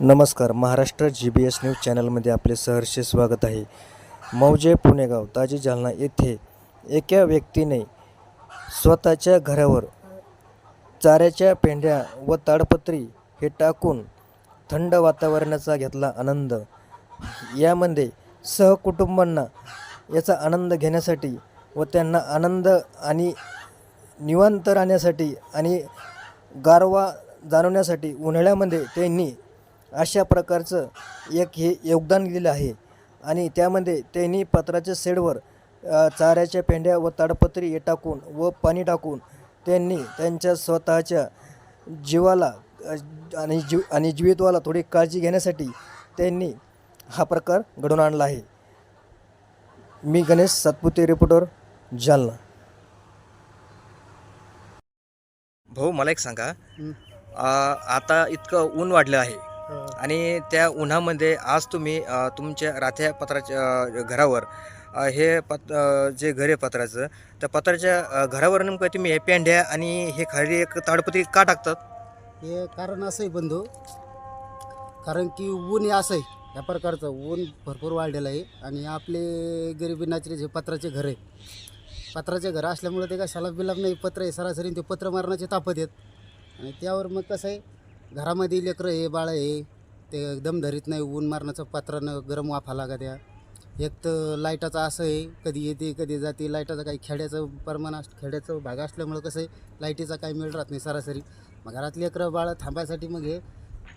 नमस्कार Maharashtra G B S news चॅनलमध्ये आपले सहर्ष स्वागत आहे. मौजे पुणेगाव ताजी जालना येथे एका व्यक्तीने स्वतःच्या घरावर चाऱ्याच्या पेंढ्या व ताडपत्री हे टाकून थंड वातावरणाचा घेतला आनंद. यामध्ये सहकुटुंबांना याचा आनंद घेण्यासाठी व त्यांना आनंद आणि निवांत राहण्यासाठी आणि गारवा जाणवण्यासाठी उन्हाळ्यामध्ये त्यांनी अशा प्रकारचं एक हे योगदान दिलेलं आहे. आणि त्यामध्ये त्यांनी पत्राच्या शेडवर अ, चाऱ्याच्या पेंड्या व ताडपत्री हे टाकून व पाणी टाकून त्यांनी त्यांच्या स्वतःच्या जीवाला आणि जीव आणि जीवितवाला थोडी काळजी घेण्यासाठी त्यांनी हा प्रकार घडून आणला आहे. मी गणेश सातपुते रिपोर्टर जालना. भाऊ मला एक सांगा. अ, आता इतकं ऊन वाढलं आहे. आणि त्या उन्हामध्ये आज तुम्ही तुमच्या राथ्या पत्राच्या घरावर हे पत जे घर आहे पत्राचं त्या पत्राच्या घरावर नेमकं तुम्ही हे पेंढ्या आणि हे खाली एक ताडपत्री का टाकतात? हे कारण असं आहे बंधू कारण की ऊन हे असं आहे या प्रकारचं ऊन भरपूर वाढलेलं आहे आणि आपले गरिबी नाचरे जे पत्राचे घर आहे पत्राचे घर असल्यामुळे ते काय शालाब बिलाब नाही पत्र आहे सरासरी ते पत्र मारण्याचे तापत आहेत. आणि त्यावर मग कसं आहे घरामध्ये लेकरं आहे बाळं आहे ते एकदम धरीत नाही ऊन मारण्याचं पात्रानं गरम वाफा लागा द्या. एक तर लाईटाचं असं आहे कधी येते कधी जाते लाईटाचं काही खेड्याचं प्रमाण अस खेड्याचं भाग असल्यामुळं कसं आहे लाईटीचा काही मिळ राहत नाही सरासरी. मग घरातली लेकरं बाळं थांबायसाठी मग हे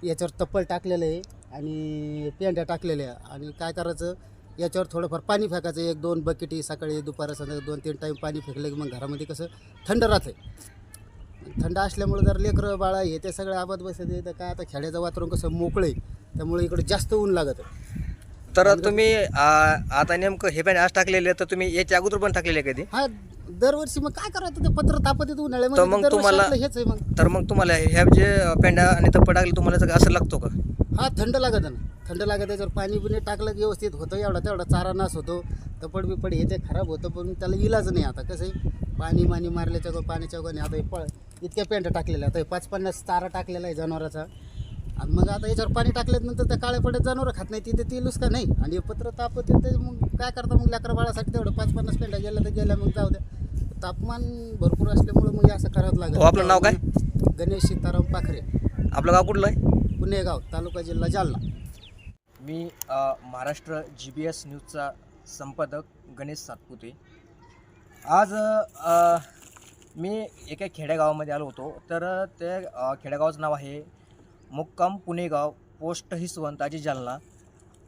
याच्यावर तप्पल टाकलेलं आहे आणि पेंड्या टाकलेल्या आणि काय करायचं याच्यावर थोडंफार पाणी फेकायचं. एक दोन बकेटी सकाळी दुपार संध्याकाळी दोन तीन टाईम पाणी फेकलं की मग घरामध्ये कसं थंड राहतं थंड असल्यामुळे जर लेकरं बाळा हे ते सगळं आबाद बसते तर काय आता खेड्याचं वातावरण कसं मोकळं आहे त्यामुळे इकडे जास्त ऊन लागत तर तुम्ही आता नेमकं हे पण आज टाकलेले तर तुम्ही याच्या अगोदर पण टाकलेले आहे कधी? हा दरवर्षी मग काय करायचं ते पत्र तापत येतं तर मग दरवर्षी तुम्हाला- आपलं हेच आहे मग. तर मग तुम्हाला ह्या जे पेंड्या आणि तप्प टाकले तुम्हाला असं लागतो का? हा थंड लागत ना. थंड लागत त्याच्यावर पाणी बिणी टाकलं की व्यवस्थित होतं एवढा तेवढा चारा नाश होतो तपड बिपड हे ते खराब होतं पण त्याला इलाज नाही आता कसं आहे? पाणी मानी मारल्याच्या गो पाण्याच्या गोने आता हे पळ इतक्या पेंट टाकलेल्या आता हे पाच पन्नास चारा टाकलेला आहे जनावराचा. आणि मग आता याच्यावर पाणी टाकल्यानंतर त्या काळ्या पड्यात जनावरं खात नाही तिथे ती लुसका नाही. आणि हे पत्र तापत येते मग काय करता मग लेकरा बाळासाठी तेवढं पाच पन्नास पेंड्या गेल्या तर गेल्या मग जाऊ द्या. तापमान भरपूर असल्यामुळं मग हे असं करावं लागेल. हो, आपलं नाव काय? गणेश सीताराम पाखरे. आपलं गाव कुठलं आहे? पुणेगाव तालुका जिल्हा जालना. मी अ, महाराष्ट्र जी बी एस न्यूजचा संपादक गणेश सातपुते. आज अ, मी एका खेडेगावामध्ये आलो होतो. तर त्या खेडेगावाचं नाव आहे मुक्काम पुणेगाव पोस्ट हिसवंत ताजी जालना.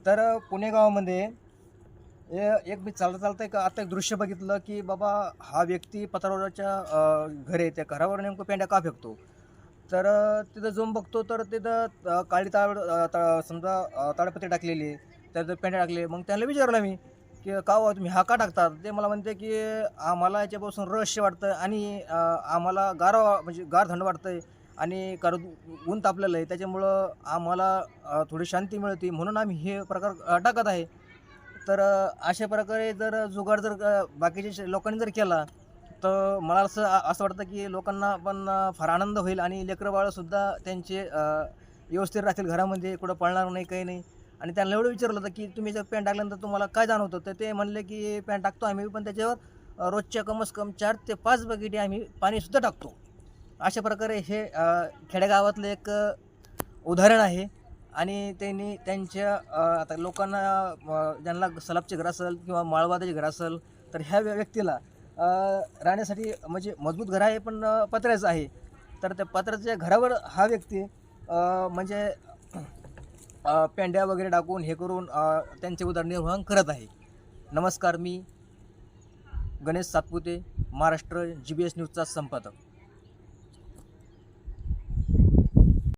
तर पुणेगावामध्ये ए- एक मी चालता चालता एक आता एक दृश्य बघितलं की बाबा हा व्यक्ती पत्रावरच्या घरे आहे त्या घरावर नेमकं पेंड्या का फेकतो? तर तिथं जाऊन बघतो तर तिथं काळी ताळ समजा अ, ताडपत्री टाकलेली तर पेंड्या टाकले. मग त्याला विचारलं मी की का हो तुम्ही हाका टाकतात? ते मला म्हणते की आम्हाला याच्यापासून रहस्य वाटतं आणि आम्हाला गार म्हणजे गार थंड वाटतं आहे आणि कारण ऊन तापलेलं आहे. त्याच्यामुळं आम्हाला थोडी शांती मिळते. म्हणून आम्ही हे प्रकार टाकत आहे. तर अशा प्रकारे जर जुगाड जर बाकीच्या श- लोकांनी जर केला तर मला असं असं वाटतं की लोकांना पण फार आनंद होईल आणि लेकरं बाळंसुद्धा त्यांचे व्यवस्थित राहतील. घरामध्ये कुठं पळणार नाही काही नाही. आणि त्यांना एवढं विचारलं होतं की तुम्ही जर पॅन्ट टाकल्यानंतर तुम्हाला काय जाणवतं? तर ते म्हणले की पॅन्ट टाकतो आम्ही पण त्याच्यावर रोजच्या कमस कम चार ते पाच बकेटी आम्ही पाणीसुद्धा टाकतो. अशा प्रकारे हे खेडेगावातलं एक उदाहरण आहे. आणि त्यांनी त्यांच्या आता लोकांना ज्यांना सलाबचे घर असेल किंवा माळवादाचे घर असेल तर ह्या व्यक्तीला राहण्यासाठी म्हणजे मजबूत घर आहे पण पत्र्याचं आहे. तर त्या पत्र्याच्या घरावर हा व्यक्ती म्हणजे पेंड्या वगैरे टाकून हे करून त्यांचे उदरनिर्वाह करत आहे. नमस्कार मी Ganesh Satpute Maharashtra G B S न्यूजचा संपादक.